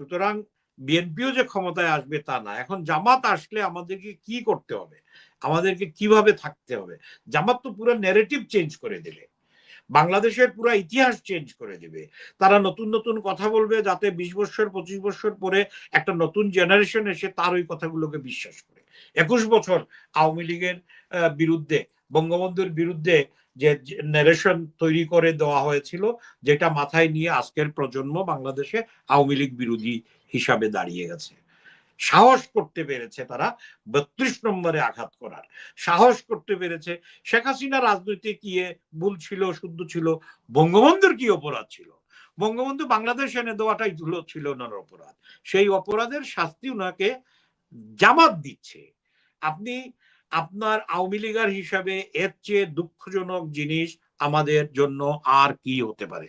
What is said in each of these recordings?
সুতরাং বিএনপিও যে ক্ষমতায় আসবে তা না। এখন জামাত আসলে আমাদেরকে কি করতে হবে? আমাদেরকে কীভাবে থাকতে হবে? জামাত তো পুরো ন্যারেটিভ চেঞ্জ করে দিলে বাংলাদেশের পুরো ইতিহাস চেঞ্জ করে দিবে। তারা নতুন নতুন কথা বলবে যাতে বিশ বছর, পঁচিশ বছর পরে একটা নতুন জেনারেশন এসে তার ওই কথাগুলোকে বিশ্বাস করে। একুশ বছর আওয়ামী লীগের বিরুদ্ধে বঙ্গবন্ধুর বিরুদ্ধে যে ন্যারেশন তৈরি করে দেওয়া হয়েছিল, যেটা মাথায় নিয়ে আজকের প্রজন্ম বাংলাদেশে আওয়ামী লীগ বিরোধী হিসাবে দাঁড়িয়ে গেছে। সাহস করতে পেরেছে তারা বত্রিশ নম্বরে আঘাত করার। সাহস করতে পেরেছে। শেখ হাসিনা রাজনৈতিক ইয়ে ভুল ছিল, শুদ্ধ ছিল, বঙ্গবন্ধুর কি অপরাধ ছিল? বঙ্গবন্ধু বাংলাদেশ এনে দেওয়াটাই ধুলো ছিল ওনার অপরাধ। সেই অপরাধের শাস্তি ওনাকে জামাত দিচ্ছে। আপনি আপনার আওয়ামী লীগার হিসাবে এর চেয়ে দুঃখজনক জিনিস আমাদের জন্য আর কি হতে পারে?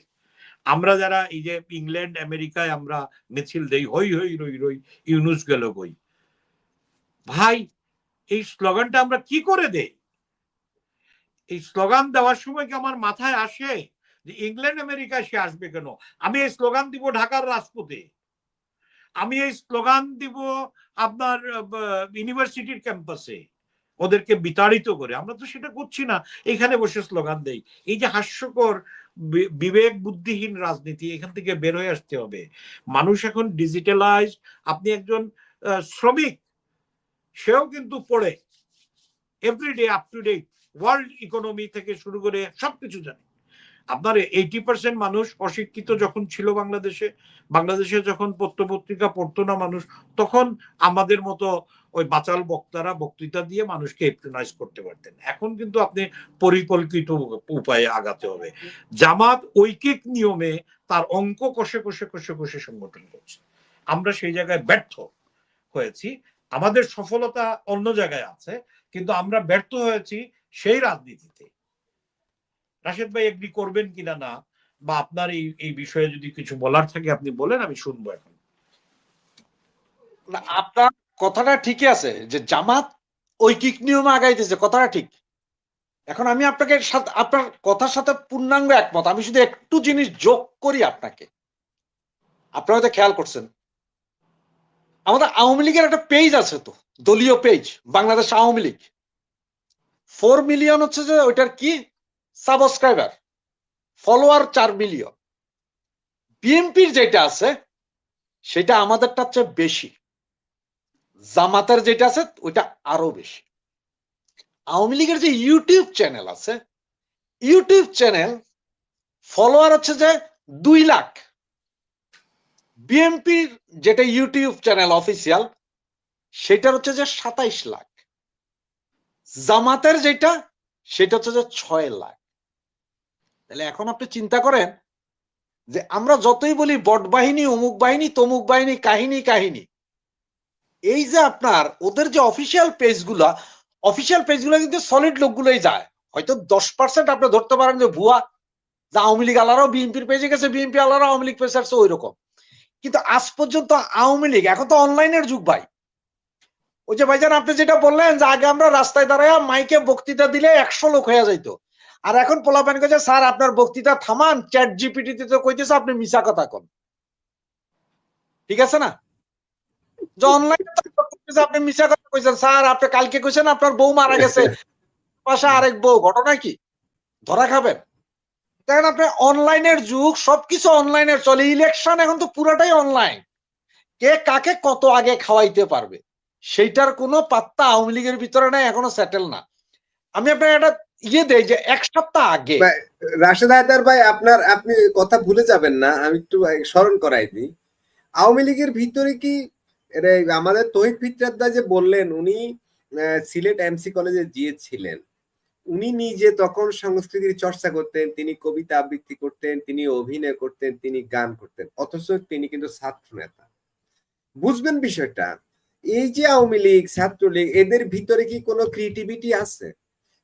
আমরা যারা এই যে ইংল্যান্ড, আমেরিকায় আমরা মিছিল দেই, হই হই, রই রই, ইউনুস গেল কই? ভাই, এই স্লোগানটা আমরা কি করে দেই? এই স্লোগান দেওয়ার সময় কি আমার মাথায় আসে যে ইংল্যান্ড, আমেরিকায় সে আসবে কেন? আমি এই স্লোগান দিব ঢাকার রাজপথে আমি এই স্লোগান দিব আপনার ইউনিভার্সিটির ক্যাম্পাসে। ওদেরকে বিতাড়িত করে। আমরা তো সেটা করছি না। এখানে বসে স্লোগান দেই। এই যে হাস্যকর বিবেক বুদ্ধিহীন রাজনীতি, এখান থেকে বের হয়ে আসতে হবে। মানুষ এখন ডিজিটালাইজ আপনি একজন শ্রমিক, সেও কিন্তু পড়ে। Everyday up to date world economy থেকে শুরু করে সবকিছু জানে। আপনার এইটি পার্সেন্ট মানুষ অশিক্ষিত যখন ছিল বাংলাদেশে বাংলাদেশে যখন পত্র পত্রিকা পড়তো না মানুষ, তখন আমাদের মতো ওই বাচাল বক্তারা বক্তৃতা দিয়ে মানুষকে এপ্রিনাইজ করতে পারতেন। এখন কিন্তু আপনি পরিকল্পিত উপায়ে আগাতে হবে। জামাত ঐকিক নিয়মে তার অঙ্ক কষে কষে কষে কষে সংগঠন করছে। আমরা সেই জায়গায় ব্যর্থ হয়েছি। আমাদের সফলতা অন্য জায়গায় আছে, কিন্তু আমরা ব্যর্থ হয়েছি সেই রাজনীতিতে। রাশেদ ভাই এগ্রি করবেন কিনা না, বা আপনার এই এই বিষয়ে যদি কিছু বলার থাকে আপনি বলেন, আমি শুনব এখন। আপনার কথাটা ঠিকই আছে, যে জামাত ঐকিক নিয়মে আগাইতেছে, কথাটা ঠিক। এখন আমি আপনাকে আপনার কথার সাথে পূর্ণাঙ্গ একমত। আমি শুধু একটু জিনিস যোগ করি আপনাকে। আপনারা হয়তো খেয়াল করছেন। আমাদের আওয়ামী লীগের একটা পেজ আছে তো, দলীয় page Bangladesh Awami League. Four million হচ্ছে যে ওইটার কি? সাবস্ক্রাইবার, ফলোয়ার চার মিলিয়ন। বিএনপির যেটা আছে, সেটা আমাদেরটা চেয়ে বেশি। জামাতের যেটা আছে, ওইটা আরও বেশি। আওয়ামী লীগের যে ইউটিউব চ্যানেল আছে, ইউটিউব চ্যানেল ফলোয়ার হচ্ছে যে দুই লাখ। বিএমপির যেটা ইউটিউব চ্যানেল অফিসিয়াল, সেটার হচ্ছে যে সাতাইশ লাখ। জামাতের যেটা, সেটা হচ্ছে যে ছয় লাখ। তাহলে এখন আপনি চিন্তা করেন যে আমরা যতই বলি বট বাহিনী, অমুক বাহিনী, তমুক বাহিনী, কাহিনী কাহিনী। এই যে আপনার ওদের যে অফিসিয়াল পেজগুলা অফিসিয়াল পেজগুলো কিন্তু সলিড লোকগুলোই যায়। হয়তো দশ পার্সেন্ট আপনি ধরতে পারেন যে ভুয়া, যে আওয়ামী লীগ আলারাও বিএনপির পেজে গেছে, বিএনপি আলারাও আওয়ামী লীগ পেজে আসছে ওই রকম কিন্তু আজ পর্যন্ত আওয়ামী লীগ, এখন তো অনলাইনের যুগ ভাই। ওই যে ভাইজান, আপনি যেটা বললেন যে আগে আমরা রাস্তায় দাঁড়ায় মাইকে বক্তৃতা দিলে একশো লোক হয়ে যাইতো। আর এখন পোলাপান কাছে স্যার, আপনার বক্তৃতা থামান চ্যাট জিপিটিতে তো কইতেছে আপনি মিশা কথা কন। ঠিক আছে না? যে অনলাইনে আপনি মিশা কথা কইছেন। স্যার, আপনি কালকে কইছেন আপনার বউ মারা গেছে। পাশে আরেক বউ, ঘটনা কি? ধরা খাবেন। দেখেন আপনি, অনলাইনের যুগ, সবকিছু অনলাইনের চলে। ইলেকশন এখন তো পুরাটাই অনলাইন। কে কাকে কত আগে খাওয়াইতে পারবে? সেইটার কোনো পাত্তা আওয়ামী লীগের ভিতরে নাই, এখনও সেটেল না। আমি আপনার একটা ইয়ে দেই যে এক সপ্তাহ আগে। রাশেদ হায়দার ভাই, আপনার, আপনি কথা ভুলে যাবেন না, আমি একটু স্মরণ করাই দিই। আওয়ামী লীগের ভিতরে কি আমাদের তহিদ ফিতরাদ্দা যে বললেন, উনি সিলেট এমসি কলেজে গিয়েছিলেন। উনি নিজে তখন সংস্কৃতির চর্চা করতেন, তিনি কবিতা আবৃত্তি করতেন, তিনি অভিনয় করতেন, তিনি গান করতেন, অথচ তিনি কিন্তু ছাত্র নেতা। বুঝবেন বিষয়টা, এই যে আওয়ামী লীগ, ছাত্রলীগ, এদের ভিতরে কি কোনো ক্রিয়েটিভিটি আছে?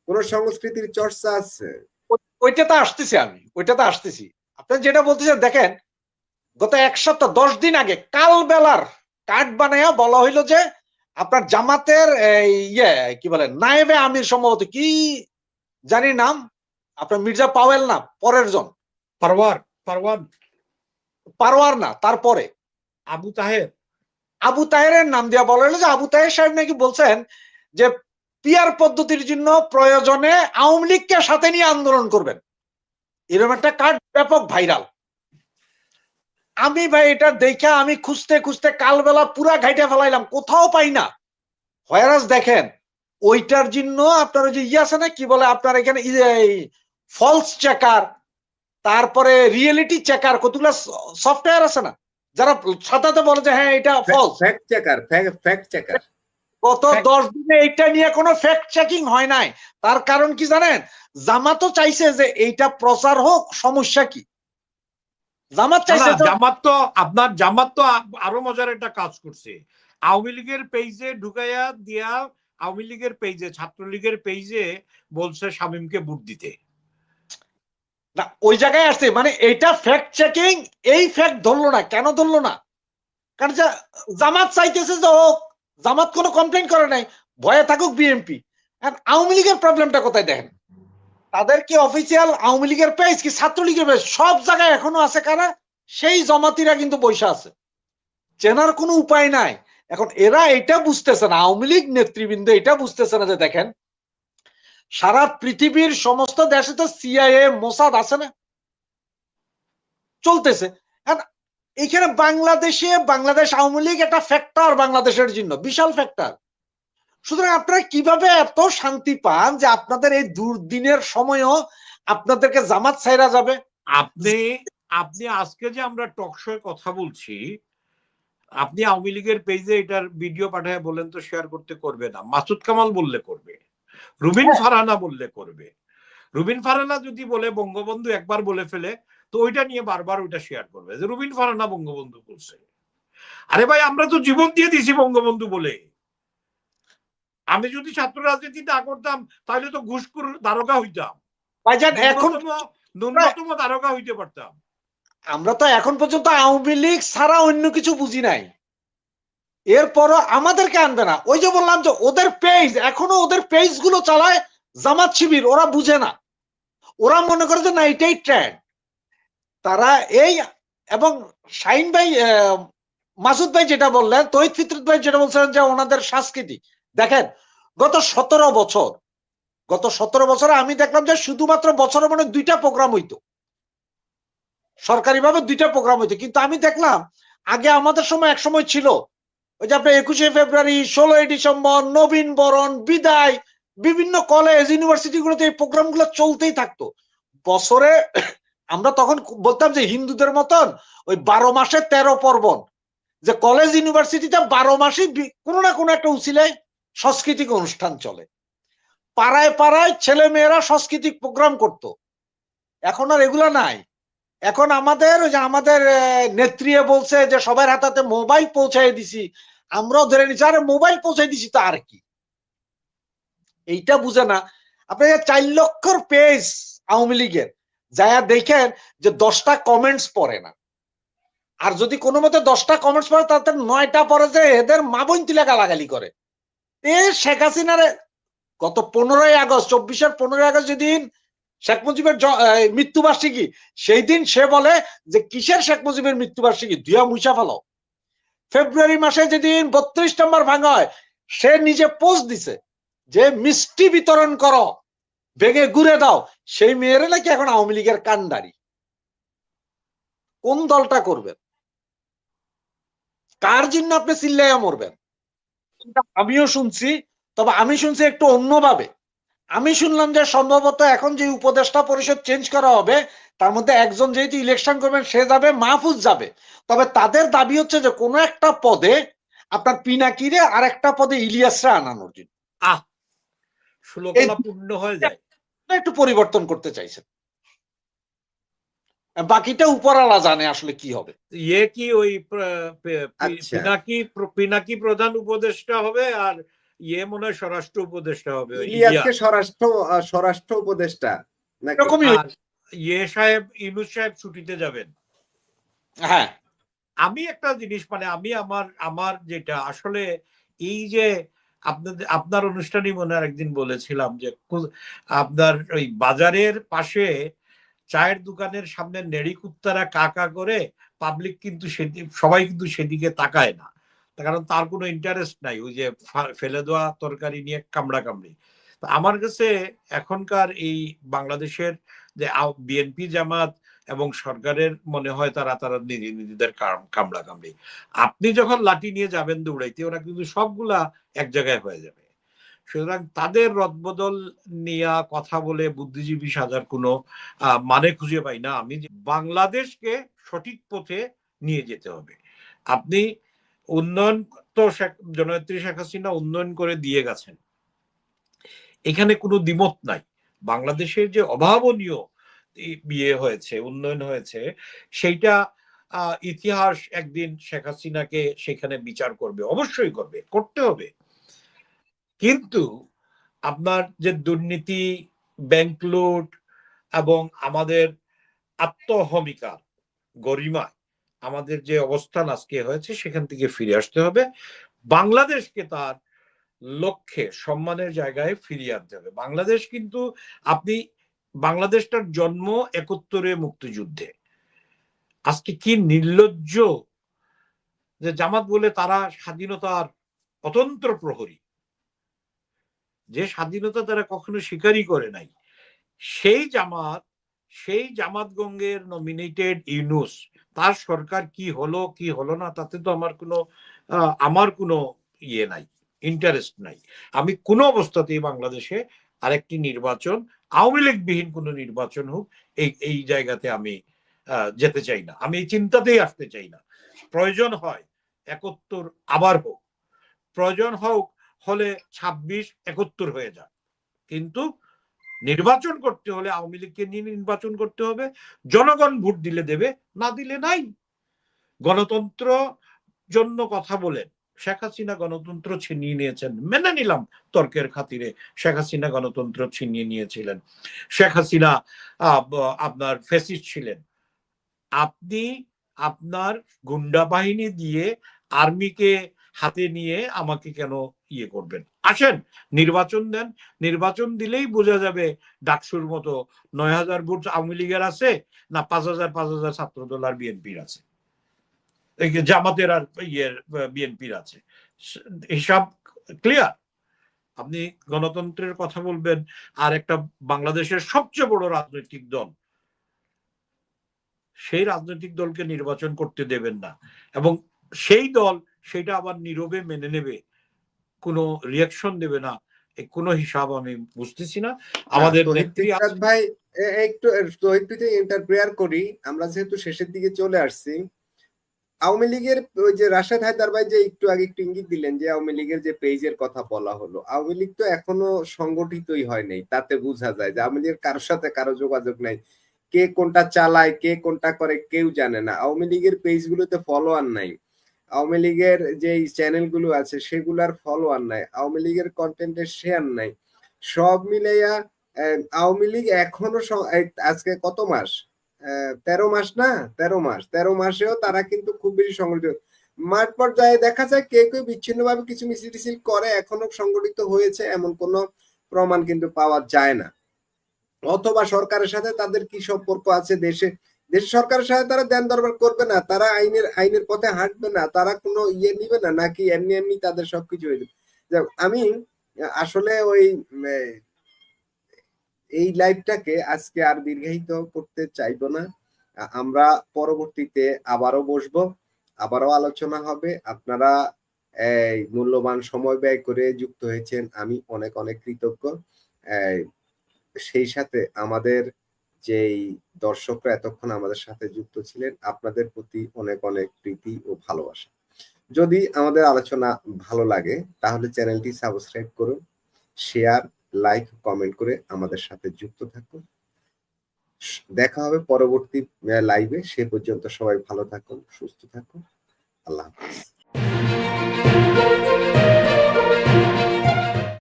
কোনো সংস্কৃতির চর্চা আছে? ওইটাতে আসতেছি আমি ওইটাতে আসতেছি। আপনার যেটা বলতেছেন দেখেন গত এক সপ্তাহ দশ দিন আগে কাল বেলার কার্ড বানাইয়া বলা হইল যে আপনার জামাতের এই, ইয়ে কি বলে নায়েবে আমির সম্ভবত কি জানি নাম? আপনার মির্জা পাওয়েল না পরের জন। পারওয়ার পারওয়ান। পারোয়ার না তারপরে। আবু তাহের। আবু তাহের নাম দিয়া বলা হলো যে আবু তাহের সাহেব নাকি বলছেন যে পিয়ার পদ্ধতির জন্য প্রয়োজনে আওয়ামী লীগকে সাথে নিয়ে আন্দোলন করবেন। এরকম একটা কার্ড ব্যাপক ভাইরাল? আমি ভাই এটা দেখে আমি খুঁজতে খুঁজতে কালবেলা পুরা ঘাইটে ফেলাইলাম কোথাও পাই না। হয়ারাস দেখেন ওইটার জন্য আপনার ওই যে ইয়ে আছে না কি বলে আপনার এখানে ফলস চেকার তারপরে রিয়েলিটি চেকার কতগুলো সফটওয়্যার আছে না যারা সাদাতে বলে যে হ্যাঁ এটা false fact checker fact checker গত দশ দিনে এইটা নিয়ে কোনো ফ্যাক্ট চেকিং হয় নাই। তার কারণ কি জানেন? জামাতও চাইছে যে এইটা প্রচার হোক সমস্যা কি? জামাত চাইছে জামাত তো আপনার জামাত তো আরও মজার একটা কাজ করছে। আওয়ামী লীগের পেজে ঢুকাইয়া দিয়া আওয়ামী লীগের পেজে ছাত্রলীগের পেজে বলছে শামীমকে ভোট দিতে। না ওই জায়গায় আসছে মানে এইটা ফ্যাক্ট চেকিং এই ফ্যাক্ট ধরলো না। কেন ধরলো না? কারণ জামাত চাইতেছে যে হোক জামাত কোনো কমপ্লেন করে নাই, ভয়ে থাকুক বিএনপি আওয়ামী লীগের প্রবলেমটা কোথায় দেখেন? তাদের কি অফিসিয়াল আওয়ামী লীগের পেজ কি ছাত্রলীগের পেজ সব জায়গায় এখনও আছে কারা? সেই জমাতিরা কিন্তু বৈশা আছে। চেনার কোনো উপায় নাই। এখন এরা এটা বুঝতেছে না, আওয়ামী লীগ নেতৃবৃন্দ এটা বুঝতেছে না যে দেখেন, সারা পৃথিবীর সমস্ত দেশে তো সিআইএ মোসাদ আছে না? চলতেছে। আর এইখানে বাংলাদেশে বাংলাদেশ আওয়ামী লীগ একটা ফ্যাক্টর বাংলাদেশের জন্য বিশাল ফ্যাক্টর সুতরাং আপনারা কীভাবে এত শান্তি পান যে আপনাদের এই দুর্দিনের সময়ও আপনাদেরকে জামাত ছাইরা যাবে? আপনি আপনি আজকে যে আমরা টক শোয়ে কথা বলছি আপনি আওয়ামী লীগের পেজে এটার ভিডিও পাঠায় বলেন তো শেয়ার করতে করবে না। মাসুদ কামাল বললে করবে রুবিন ফারহানা বললে করবে। রুবিন ফারহানা যদি বলে বঙ্গবন্ধু একবার বলে ফেলে তো ওইটা নিয়ে বারবার ওইটা শেয়ার করবে। যে রুবিন ফারহানা বঙ্গবন্ধু বলছে। আরে ভাই আমরা তো জীবন দিয়ে দিছি বঙ্গবন্ধু বলে। আমি যদি ছাত্র রাজনীতি না করতাম তাহলে তো ঘুষখোর দারোগা হইতাম। এখন ন্যূনতম দারোগা হইতে পারতাম। আমরা তো এখন পর্যন্ত আওয়ামী লীগ ছাড়া অন্য কিছু বুঝি নাই। এরপরও আমাদেরকে আনবে না। ওই যে বললাম যে ওদের পেজ এখনও ওদের পেজগুলো চালায় জামাত শিবির ওরা বুঝে না। ওরা মনে করে যে না এটাই ট্রেন্ড তারা এই এবং শাইন ভাই মাসুদ ভাই যেটা বললেন, তহিদ ফিতরত ভাই যেটা বলছিলেন যে ওনাদের সংস্কৃতি দেখেন, গত সতেরো বছর, গত সতেরো বছরে আমি দেখলাম যে শুধুমাত্র বছরে মানে দুইটা প্রোগ্রাম হইতো। সরকারিভাবে দুইটা প্রোগ্রাম হইতো। কিন্তু আমি দেখলাম, আগে আমাদের সময় এক সময় ছিল, ওই যে আপনার একুশে ফেব্রুয়ারি, ষোলোই ডিসেম্বর, নবীন বরণ, বিদায়, বিভিন্ন কলেজ ইউনিভার্সিটি গুলোতে এই প্রোগ্রামগুলো চলতেই থাকতো। বছরে আমরা তখন বলতাম যে হিন্দুদের মতন ওই বারো মাসে তেরো পর্বণ, যে কলেজ ইউনিভার্সিটিতে বারো মাসে কোনো না কোনো একটা উচিলায় সাংস্কৃতিক অনুষ্ঠান চলে। পাড়ায় পাড়ায় ছেলে মেয়েরা সাংস্কৃতিক প্রোগ্রাম করত। এখন আর এগুলা নাই। এখন আমাদের ওই যে আমাদের নেত্রী বলছে যে সবার হাতাতে মোবাইল পৌঁছাই দিছি। আমরাও ধরে নিচ্ছি আরে মোবাইল পৌঁছাই দিছি তো আর কি? এইটা বুঝে না। আপনি চার লক্ষর পেজ আওয়ামী লীগের। যায়া দেখেন যে দশটা কমেন্টস পড়ে না। আর যদি কোনো মতে দশটা কমেন্টস পড়ে, তাতে নয়টা পরে যে এদের মা বোন গালাগালি করে। এ শেখ হাসিনারে গত পনেরোই আগস্ট, চব্বিশের পনেরোই আগস্ট যেদিন শেখ মুজিবের মৃত্যুবার্ষিকী সেই দিন সে বলে যে কিসের শেখ মুজিবের মৃত্যুবার্ষিকী? ধুয়া মুছা ফেলো। ফেব্রুয়ারি মাসে যেদিন বত্রিশ নম্বর ভাঙা হয় সে নিজে পোস্ট দিছে যে মিষ্টি বিতরণ করো। ভেঙে ঘুরে দাও। সেই মেয়েরা নাকি এখন আওয়ামী লীগের কান্ডারি কোন দলটা করবেন? কার জন্য আপনি চিল্লাইয়া মরবেন? আমিও শুনছি তবে আমি শুনছি একটু অন্যভাবে। আমি শুনলাম যে সম্ভবত এখন যে উপদেষ্টা পরিষদ চেঞ্জ করা হবে তার মধ্যে একজন যেহেতু ইলেকশন করবেন সে যাবে মাহফুজ যাবে। তবে তাদের দাবি হচ্ছে যে কোনো একটা পদে আপনার পিনাকিরে আর একটা পদে ইলিয়াসরা আনানোর জন্য। আহ ষোলকলা পূর্ণ হয়ে যায়। একটু পরিবর্তন করতে চাইছেন? বাকিটা উপরালা জানে আসলে কি হবে। ইয়ে কি ওই আচ্ছা। পিনাকি পিনাকি প্রধান উপদেষ্টা হবে আর ইয়ে মনে হয় স্বরাষ্ট্র উপদেষ্টা হবে ইলিয়াসকে স্বরাষ্ট্র স্বরাষ্ট্র উপদেষ্টা এরকমই ইয়ে সাহেব ইনুস সাহেব ছুটিতে যাবেন। হ্যাঁ। আমি একটা জিনিস মানে আমি আমার আমার যেটা আসলে এই যে আপনাদের, আপনার অনুষ্ঠানই মনে হয় একদিন বলেছিলাম যে আপনার ওই বাজারের পাশে চায়ের দোকানের সামনে নেড়ি কুত্তারা কাকা করে পাবলিক কিন্তু সেদিক, সবাই কিন্তু সেদিকে তাকায় না। কারণ তার কোনো ইন্টারেস্ট নাই, ওই যে ফেলে দেওয়া তরকারি নিয়ে কামড়া কামড়ি। আমার কাছে এখনকার এই বাংলাদেশের যে বিএনপি জামাত এবং সরকারের মনে হয় তারা তারা নিজে, নিজেদের কামড়া কামড়ি। আপনি যখন লাঠি নিয়ে যাবেন দৌড়াইতে, ওরা কিন্তু সবগুলা এক জায়গায় হয়ে যাবে। সুতরাং তাদের রদবদল নিয়ে কথা বলে বুদ্ধিজীবী সাজার কোনো মানে খুঁজে পাই না আমি বাংলাদেশকে সঠিক পথে নিয়ে যেতে হবে। আপনি উন্নয়ন তো জননেত্রী শেখ হাসিনা উন্নয়ন করে দিয়ে গেছেন। এখানে কোনো দ্বিমত নাই। বাংলাদেশের যে অভাবনীয় বিয়ে হয়েছে, উন্নয়ন হয়েছে, সেইটা ইতিহাস একদিন শেখ হাসিনাকে সেখানে বিচার করবে, অবশ্যই করবে, করতে হবে। কিন্তু আপনার যে দুর্নীতি ব্যাংক লুট এবং আমাদের আত্মহমিকা, গরিমা, আমাদের যে অবস্থান আজকে হয়েছে, সেখান থেকে ফিরে আসতে হবে। বাংলাদেশকে তার লক্ষ্যে, সম্মানের জায়গায় ফিরিয়ে আনতে হবে। বাংলাদেশ কিন্তু আপনি বাংলাদেশটার জন্ম একাত্তরে মুক্তিযুদ্ধে। আজকে কি নির্লজ্জ যে জামাত বলে তারা স্বাধীনতার অতন্ত্র প্রহরী? যে স্বাধীনতা তারা কখনো স্বীকারই করে নাই। সেই জামাত সেই জামাত গঙ্গের নমিনেটেড ইউনুস, তার সরকার কি হলো কি হলো না, তাতে তো আমার কোনো আমার কোনো ইয়ে নাই ইন্টারেস্ট নাই। আমি কোনো অবস্থাতেই বাংলাদেশে আরেকটি নির্বাচন, আওয়ামী লীগ বিহীন কোনো নির্বাচন হোক, এই এই জায়গাতে আমি যেতে চাই না। আমি এই চিন্তাতেই আসতে চাই না। প্রয়োজন হয় একাত্তর আবার হোক। প্রয়োজন হোক হলে ছাব্বিশ একাত্তর হয়ে যাক। কিন্তু নির্বাচন করতে হলে আওয়ামী লীগকে নিয়ে নির্বাচন করতে হবে। জনগণ ভোট দিলে দেবে, না দিলে নাই। গণতন্ত্র জন্য কথা বলেন। শেখ হাসিনা গণতন্ত্র ছিনিয়ে নিয়েছেন। মেনে নিলাম তর্কের খাতিরে শেখ হাসিনা গণতন্ত্র ছিনিয়ে নিয়েছিলেন। শেখ হাসিনা আপনার ফেসিস্ট ছিলেন। আপনি আপনার গুন্ডা বাহিনী দিয়ে আর্মিকে হাতে নিয়ে আমাকে কেন ইয়ে করবেন? আসেন, নির্বাচন দেন। নির্বাচন দিলেই বোঝা যাবে ডাকসুর মতো নয় হাজার ভোট আওয়ামী লীগের আছে না পাঁচ হাজার পাঁচ হাজার ছাত্রদল আর বিএনপির আছে। জামাতের আর ইয়ের বিএনপির আছে। হিসাব ক্লিয়ার আপনি গণতন্ত্রের কথা বলবেন আর একটা বাংলাদেশের সবচেয়ে বড় রাজনৈতিক দল সেই রাজনৈতিক দলকে নির্বাচন করতে দেবেন না। এবং সেই দল সেটা আবার নীরবে মেনে নেবে কোনো রিয়াকশন দেবে না কোনো হিসাব আমি বুঝতেছি না। আমাদের ভাই একটু ইন্টারপ্রেয়ার করি আমরা যেহেতু শেষের দিকে চলে আসছি। আওয়ামী লীগের ওই যে রাশেদ হায়দার ভাই যে একটু আগে একটু ইঙ্গিত দিলেন যে আওয়ামী লীগের যে পেজের কথা বলা হলো, আওয়ামী লীগ তো এখনও সংগঠিতই হয় নাই, তাতে বোঝা যায় যে আওয়ামী লীগের কারোর সাথে কারও যোগাযোগ নাই, কে কোনটা চালায়, কে কোনটা করে কেউ জানে না, আওয়ামী লীগের পেজ গুলোতে ফলোয়ার নাই, আওয়ামী লীগের যে চ্যানেলগুলো আছে সেগুলার ফলোয়ার নাই, আওয়ামী লীগের কন্টেন্টের শেয়ার নাই, সব মিলাইয়া আওয়ামী লীগ এখনও আজকে কত মাস? তেরো মাস না? তেরো মাস। তেরো মাসেও তারা কিন্তু খুব বেশি সংগঠিত। মাঠ পর্যায়ে দেখা যায় কেউ কেউ বিচ্ছিন্ন ভাবে কিছু মিছিল টিছিল করে, এখনও সংগঠিত হয়েছে এমন কোনো প্রমাণ কিন্তু পাওয়া যায় না। অথবা সরকারের সাথে তাদের কি সম্পর্ক আছে? দেশে দেশের সরকারের সাথে তারা দেন দরবার করবে না, তারা আইনের আইনের পথে হাঁটবে না, তারা কোনো ইয়ে নিবে না, নাকি এমনি এমনি তাদের সবকিছু হয়ে যাবে? আমি আসলে ওই এই, লাইভটাকে আজকে আর দীর্ঘায়িত করতে চাইব না। আমরা পরবর্তীতে আবারও বসবো আবারও আলোচনা হবে। আপনারা এই মূল্যবান সময় ব্যয় করে যুক্ত হয়েছেন আমি অনেক অনেক কৃতজ্ঞ। সেই সাথে আমাদের যেই দর্শকরা এতক্ষণ আমাদের সাথে যুক্ত ছিলেন আপনাদের প্রতি অনেক অনেক প্রীতি ও ভালোবাসা। যদি আমাদের আলোচনা ভালো লাগে তাহলে চ্যানেলটি সাবস্ক্রাইব করুন শেয়ার লাইক কমেন্ট করে আমাদের সাথে যুক্ত থাকুন। দেখা হবে পরবর্তী লাইভে সে পর্যন্ত সবাই ভালো থাকুন, সুস্থ থাকুন। আল্লাহ হাফিজ।